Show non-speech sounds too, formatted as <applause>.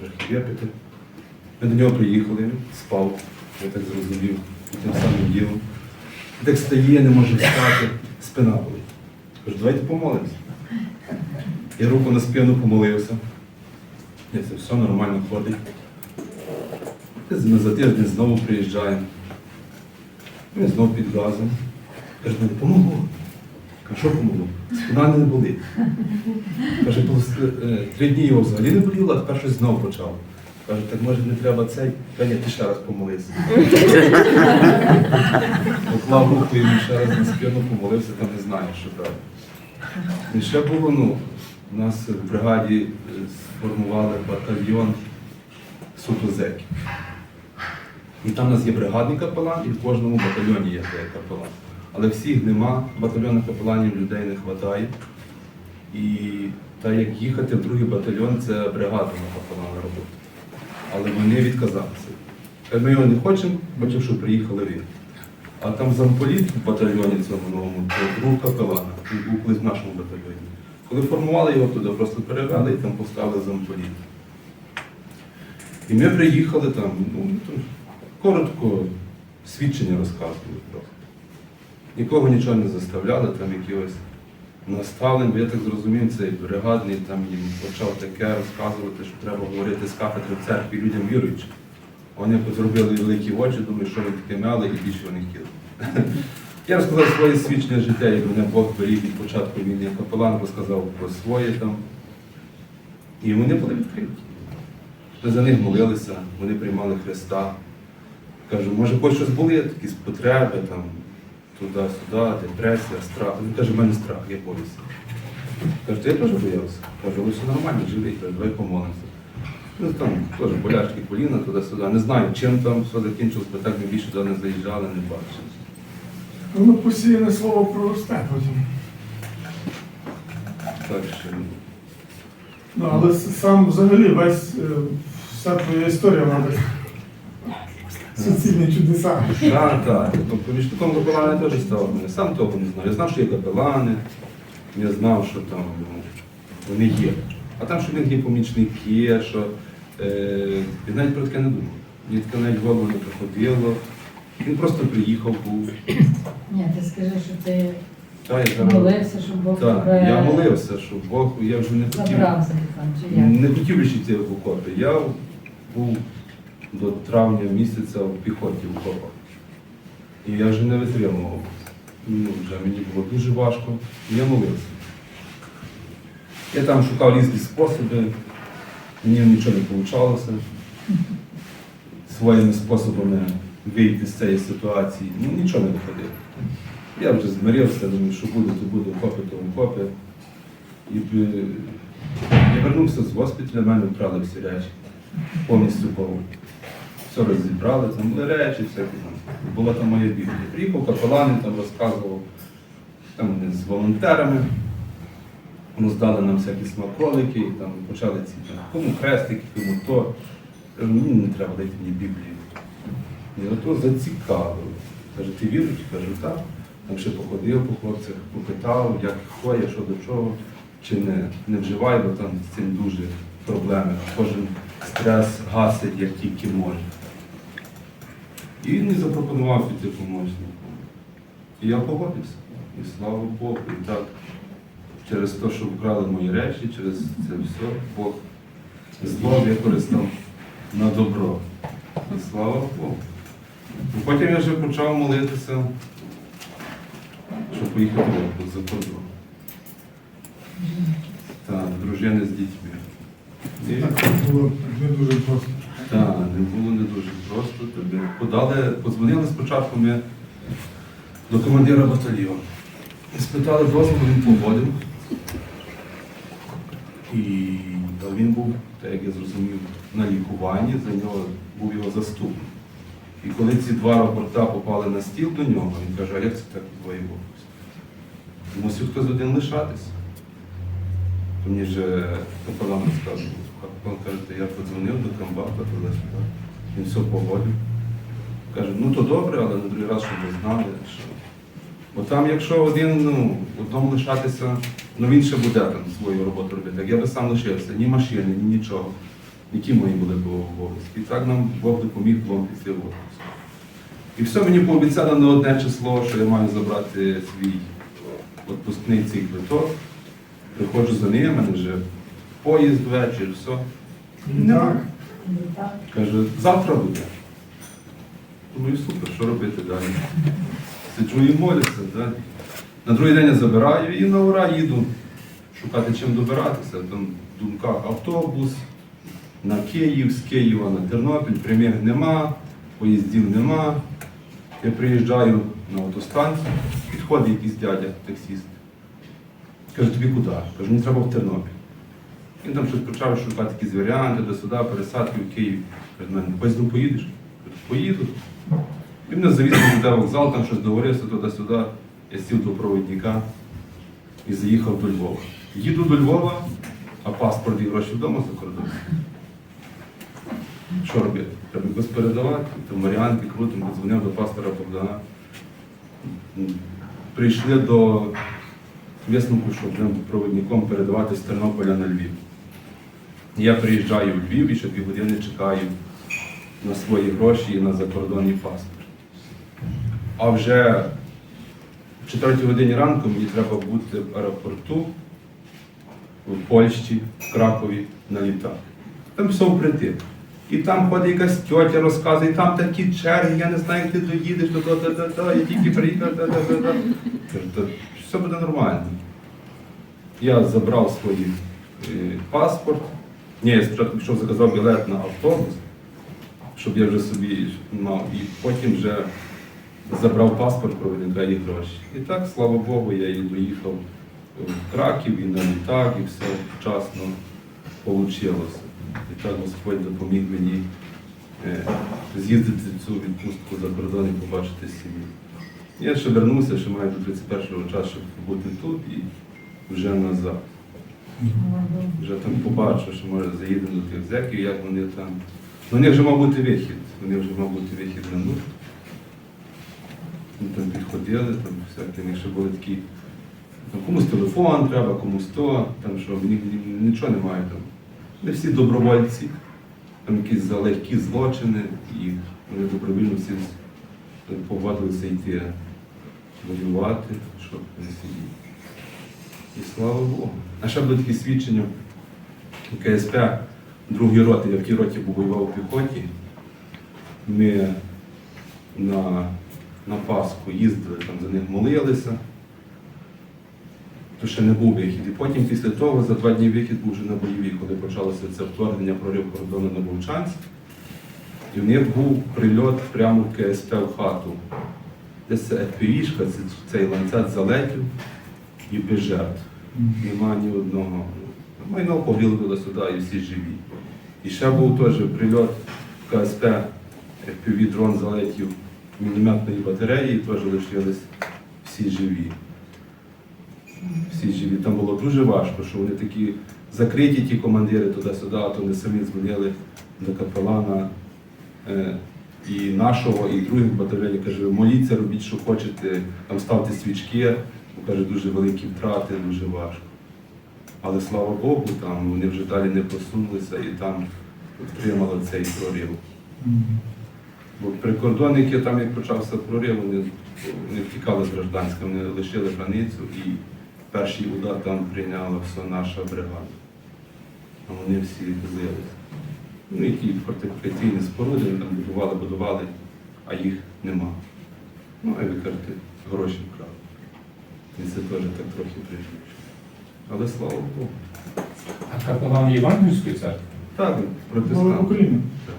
трохи. Ми до нього приїхали, спав, я так зрозумів, тим самим ділом. Так стає, не може встати, спина болить. Кажу, давайте помолимося. Я руку на спину помолився. Ні, це все нормально ходить. Ми за тиждень знову приїжджаємо. Ми знову під газом. Мені помогло. Кажу, що помогло? Спина не болить. Каже, «Пос- е, три дні його взагалі не боліло, а тепер щось знову почав. Каже, так може не треба цей, та ні, ти ще раз помолився. Поклав руку і ще раз на спину помолився, там не знаю, що далі. І ще було, ну, у нас в бригаді е, сформували батальйон сутозеків. І там у нас є бригадний капелан, і в кожному батальйоні є капелан. Але всіх нема, батальйонних капеланів людей не вистачає. І так як їхати в другий батальйон, це бригадного капелана робота. Але вони відказалися. Е, Ми його не хочемо, хочемо, щоб приїхали він. А там замполіт в батальйоні цьому новому, друг капелана, він був колись в нашому батальйоні. Коли формували його туди, просто перевели і там поставили замполіт. І ми приїхали там, ну, коротко свідчення розказували просто. Нікого нічого не заставляли, там якихось наставлень, бо я так зрозумів, цей бригадний там їм почав таке розказувати, що треба говорити з кафедри в церкві людям віруючим. Вони зробили великі очі, думаю, що вони таке мали і більше вони хотіли. Я розказав своє свідчення життя, як мене Бог беріг від початку війни. Капелан розказав про своє там. І вони були відкриті. Ми за них молилися, вони приймали Христа. Кажу, може, хоч щось були, якісь потреби, там, туди-сюди, депресія, страх. Він каже, в мене страх, я боюся. Каже, я теж боявся. Кажу, але все нормально, живий, Кажу, давай помолимося. Ну там теж болячки коліна туди-сюди. Не знаю, чим там все закінчилось, бо так ми більше туди не заїжджали, не бачили. Воно посіяне слово проросте потім. Так що ну, Ну, але с- сам взагалі весь е, вся твоя історія мабуть. <laughs> Суцільні чудеса. Так, так. Тобто помічником капелани теж став. Я сам того не знав. Я знав, що є капелани, я знав, що там ну, вони є. А там, що в них є помічники, що е, я навіть про таке не думав. Мені таке навіть в голову не приходило. Він просто приїхав, був. Ні, ти скажи, що ти Та, я зараз- молився, щоб Бог Так, тебе я молився, що Бог, я вже не хотів. забрав за там, чи як? Не хотів більше йти в окопи. Я був до травня місяця в піхоті в окопах. І я вже не витримував. Ну, вже мені було дуже важко. І я молився. Я там шукав різні способи, мені нічого не вийшло. Своїми способами вийти з цієї ситуації. Ну, нічого не виходило. Я вже змирився, думаю, що буде, то буде, окопи, то окопи. І е, я вернувся з госпіталя, в мене вкрали всі речі. Повністю повно. Все розібрали, там були речі, всякі там. Була там моя біблія. Приїхав капелани, там розказував там з волонтерами. Роздали нам всякі смаколики, там почали ці там, кому хрестики, кому то. Мені не треба дайте мені Біблію. І ото зацікавило. Каже, ти віруєш? Кажу, так. Там ще походив по хлопцях, попитав, як ходять, що до чого, чи не, не вживай, бо там з цим дуже проблеми. Кожен стрес гасить, як тільки може. І він мені запропонував піти помічником. І я погодився. І слава Богу. І так, через те, що вкрали мої речі, через це все, Бог зло використав на добро. І слава Богу. І Потім я вже почав молитися, щоб поїхати за кордон. Так, дружини з дітьми. Так не було не дуже просто. Тобі подали, подзвонили спочатку ми до командира батальйону. Спитали дозволу, він погодив. І та він був, так як я зрозумів, на лікуванні, за нього був його заступник. І коли ці два рапорта попали на стіл до нього, він каже, а як це так було? Мусив хтось один лишатися. То мені ж капелан розказував. Каже, я подзвонив до комбата, туди-сюди. Він все погодив. Каже, ну то добре, але на другий раз, щоб ви знали, що. Бо там, якщо один, ну, одному лишатися, ну він ще буде там свою роботу робити. Як я би сам лишився, ні машини, ні нічого. які мої були б обов'язки. І так нам Бог допоміг двом після отпуску. І все мені пообіцяли на одне число, що я маю забрати свій відпускний цей квиток. Приходжу за ним, мене вже поїзд ввечері, все. Так. Ну, так. Каже, завтра буде. Думаю, супер, що робити далі? Сиджу і молюся. Да? На другий день я забираю і на ура їду шукати чим добиратися. Там в думках автобус, на Київ, з Києва на Тернопіль, прямих нема, поїздів нема. Я приїжджаю на автостанцію, підходить якийсь дядя, таксіст. Каже, тобі куди? Кажу, мені треба в Тернопіль. Він там щось почав шукати якісь варіанти до сюди, пересадки в Київ. Каже, мене поїздом поїдеш? Кажу, поїду. І мене завіз на вокзал, там щось договорився туди-сюди. Я сів до провідника і заїхав до Львова. Їду до Львова, а паспорт і гроші вдома за кордоном. Що робити? Треба якось передавати, там варіанти крутимо, дзвонив до пастора Богдана. Прийшли до висновку, що будемо провідником передавати з Тернополя на Львів. Я приїжджаю в Львів і ще дві години чекаю на свої гроші і на закордонний паспорт. А вже в 4 годині ранку мені треба бути в аеропорту в Польщі, в Кракові на літак. Там все впритик. І там ходить якась тьотя розказує, там такі черги, я не знаю, як ти доїдеш, то, то, то, то, я тільки приїхав, то, то, то, то. Кажу, «Та все буде нормально. Я забрав свій е, паспорт. Ні, я спочатку пішов заказав білет на автобус, щоб я вже собі мав. І потім вже забрав паспорт провідника і гроші. І так, слава Богу, я і доїхав в Краків, і на літак, і все вчасно вийшло. І так Господь допоміг мені е, з'їздити цю відпустку за кордон і побачити сім'ю. Я ще вернувся, ще маю до 31 часу, щоб бути тут і вже назад. Вже там побачу, що може заїдемо до тих зеків, як вони там. Ну, у них вже мав бути вихід. У них вже мав бути вихід на нуль. Вони там підходили, там всякі, ще були такі. Там, комусь телефон треба, комусь то, там що ні- ні- нічого немає там. Вони всі добровольці, там якісь за легкі злочини, і вони добровільно всі погодилися йти воювати, щоб не сидіти. І слава Богу. А ще були такі свідчення у КСП другої роти, я в тій роті був воював у піхоті. Ми на, на Пасху їздили, там за них молилися. То ще не був вихід. І потім після того за два дні вихід був вже на бойові, коли почалося це вторгнення прорив кордону на Вовчанськ. І в них був прильот прямо в КСП в хату. Десь це ФПІшка, цей ланцет залетів і без жертв. Нема ні одного. Майно погріли сюди і всі живі. І ще був теж прильот в КСП, FPV дрон залетів мінометної батареї, і теж лишились всі живі. Всі живі. Там було дуже важко, що вони такі закриті, ті командири туди-сюди, а то вони самі дзвонили до капелана е, і нашого, і других батальйонів. Каже, моліться, робіть, що хочете, там ставте свічки, бо каже, дуже великі втрати, дуже важко. Але слава Богу, там вони вже далі не посунулися і там отримали цей прорив. Бо прикордонники там, як почався прорив, вони, вони втікали з гражданська, вони лишили границю і перший удар там прийняла все наша бригада. А вони всі злилися. Ну і ті фортифікаційні споруди вони там будували, будували, а їх нема. Ну, а ви гроші вкрали. І це теж так трохи прижуче. Але слава Богу. А капелан Євангельської церкви? Так, протестант. Україні. Так.